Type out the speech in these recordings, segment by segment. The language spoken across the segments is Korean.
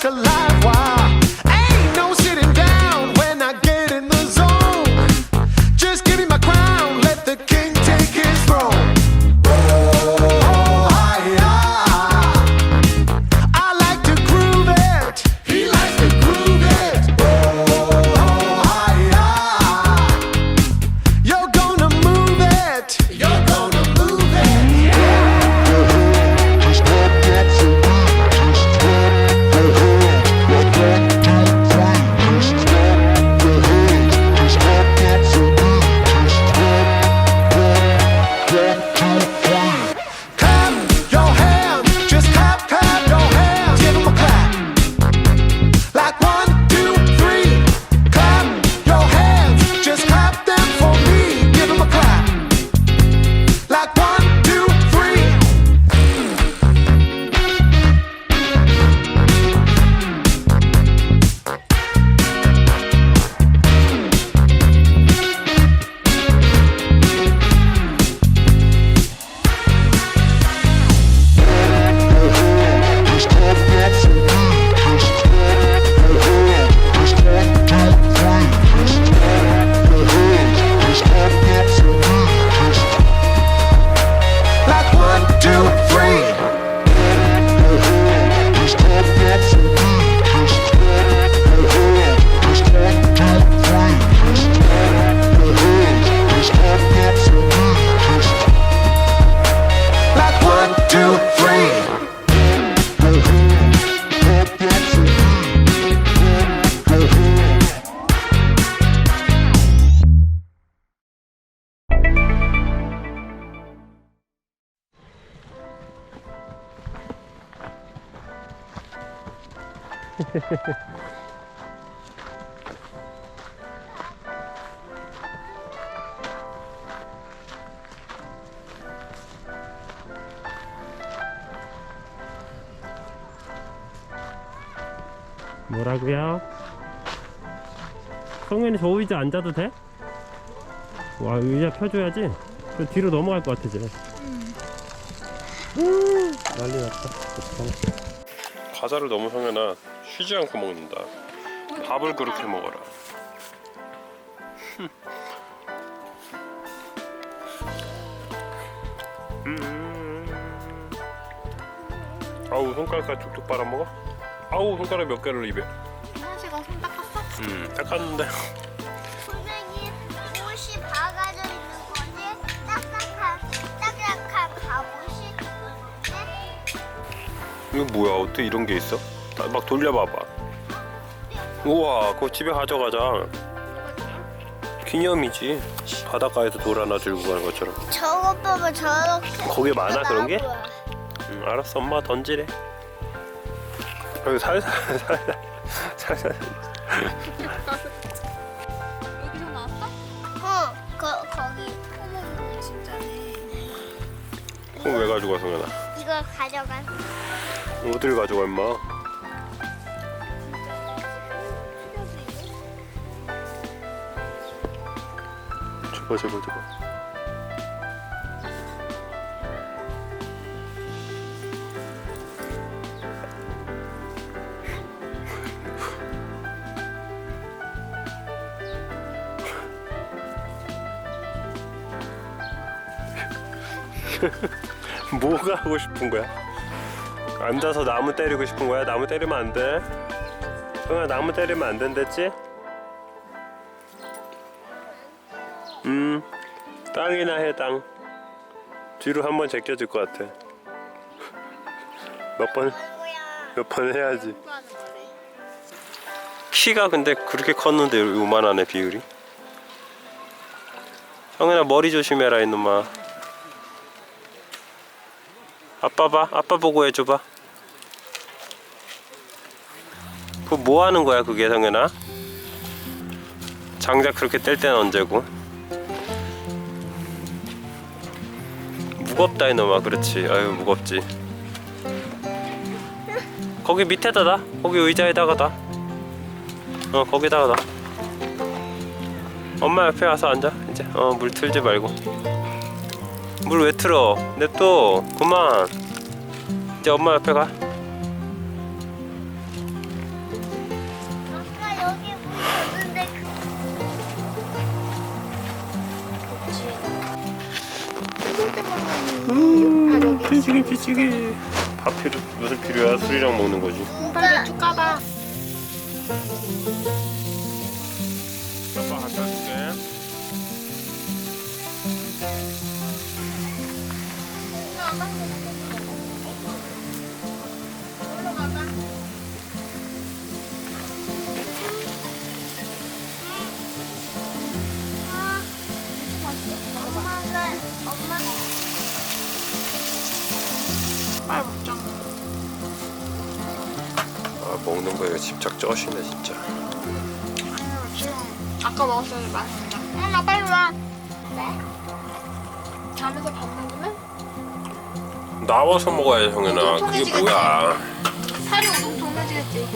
To a. 뭐라고요? 성현이 저 의자 앉아도 돼? 와 의자 펴줘야지 저 뒤로 넘어갈 것 같아 쟤 음, 난리 났다. 과자를 너무 성현아 쉬지 않고 먹는다 밥을 그렇게 먹어라 음. 아우 손가락까지 툭툭 빨아먹어? 아우 손가락 몇 개를 입에 하나씩은 손 닦았어? 음 닦았는데 선생님 옷이 박아져 있는 거지? 딱딱한 딱딱한 갑옷이 있는데 이거 뭐야 어떻게 이런 게 있어? 나- 막 돌려봐봐. 우와 그거 집에 가져가자. 기념이지. 바닷가에서 돌 하나 들고 가는 것처럼. 저거 봐봐 저렇게 거기 많아 그런 게? 나무야. 응, 알았어. 엄마 던지래. 여기 살살 살살 살살 여기서 나왔어? 어 거, 거기. 어머 진짜네 그거 왜 가져가 성현아 이걸 가져간 어딜 가져가 임마 줘봐 줘봐 줘봐 뭐가 하고 싶은 거야? 앉아서 나무 때리고 싶은 거야? 나무 때리면 안 돼. 성아 나무 때리면 안 된댔지? 음, 땅이나 해 땅. 뒤로 한번 제껴줄 것 같아. 몇 번, 몇 번 해야지. 키가 근데 그렇게 컸는데 요만하네 비율이. 성현아 머리 조심해라 이놈아. 아빠 봐, 아빠 보고 해줘봐. 그거 뭐 하는 거야 그게 성현아? 장작 그렇게 뗄 때는 언제고? 무겁다 이놈아. 그렇지. 아유 무겁지. 거기 밑에다 놔. 거기 의자에다가 놔. 어 거기다가 놔. 엄마 옆에 와서 앉아 이제. 어 물 틀지 말고. 물 왜 틀어? 냅둬 그만. 이제 엄마 옆에 가 피치기 피치기. 밥 필요 무슨 필요야? 술이랑 먹는 거지 먹는 거에 집착 쩌시네 진짜. 아까 먹었어야 맛있는데 엄마 빨리 와. 네? 잠에서 밥 먹으면? 나와서 먹어야지 형현아 그게 뭐야? 살이 우동 동해지겠지.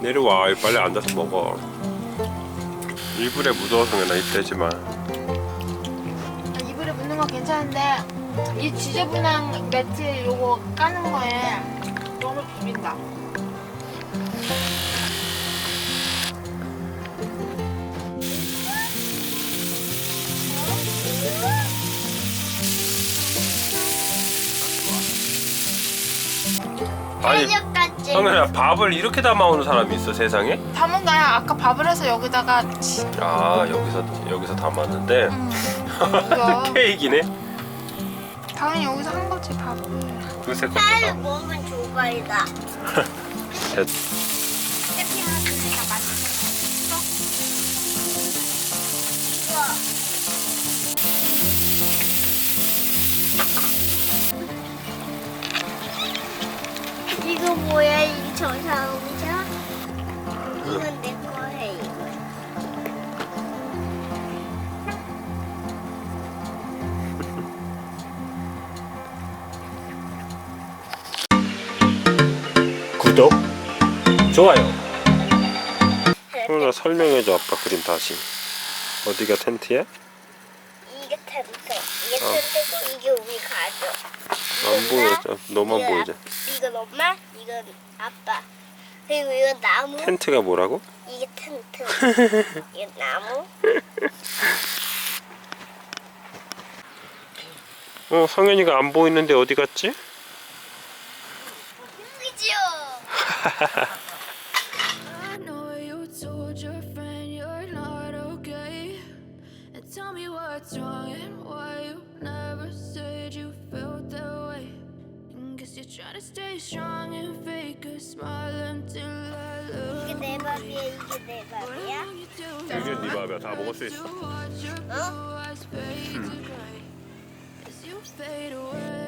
내려와. 빨리 앉아서 먹어. 이불에 묻어서 형현아 입대지마 이불에 묻는 건 괜찮은데 이 지저분한 매트 요거 까는 거에 너무 비빈다. 아니 같지? 형현아 밥을 이렇게 담아오는 사람이 있어 세상에? 담은 거야. 아까 밥을 해서 여기다가 치... 아 여기서 여기서 담았는데? 음, 뭐야? 케이크네 당연히 여기서 한 거지 밥을 그새 것도 쌀다 먹으면 조발이다 됐. 세팅을 그니까 맛있어 우와. 뭐야 이게 저 자동차? 이건 내 구독, 좋아요. 형아 설명해줘 아빠 그림 다시. 어디가 텐트야? 이게 텐트. 이게 어. 텐트고 이게 우리 가족. 안 보여. 너만 이건. 아- 이건 엄마, 이건 아빠. 그리고 이건 나무. 텐트가 뭐라고? 이게 텐트. 이건 나무. 어 성현이가 안 보이는데 어디 갔지? 이게 네 밥이야. 다 먹을 수 있어. to watch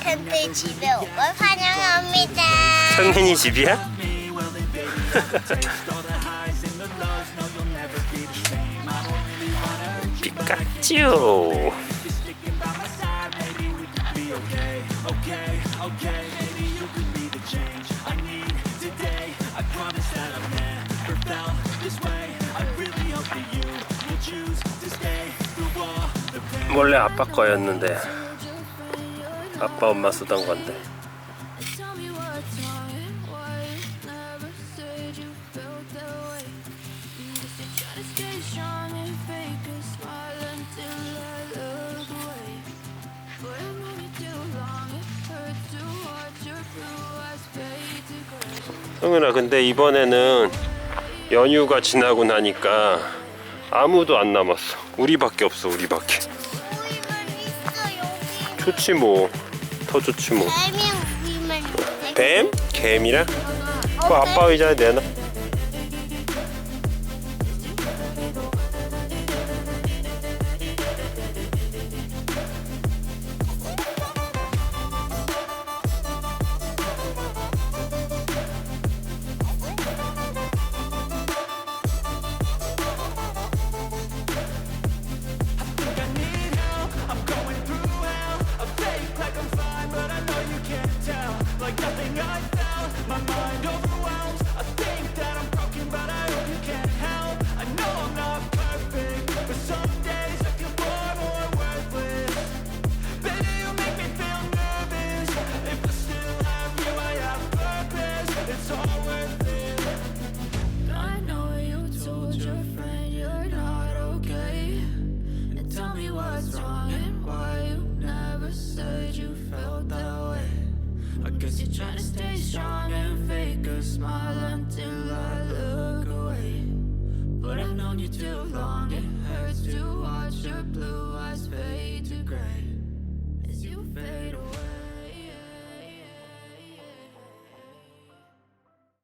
텐트 집에 온 걸 환영합니다. 성현이 집이야? 피카츄. 원래 아빠 거였는데 아빠 엄마 쓰던 건데. 성현아 근데 이번에는 연휴가 지나고 나니까 아무도 안 남았어 우리밖에 없어 우리밖에. 좋지 뭐 더 좋지 뭐 뱀이랑 우리만 있어. 뱀? 개미랑? 그 아빠 의자에 내놔 You're trying to stay strong and fake a smile until I look away. But I've known you too long,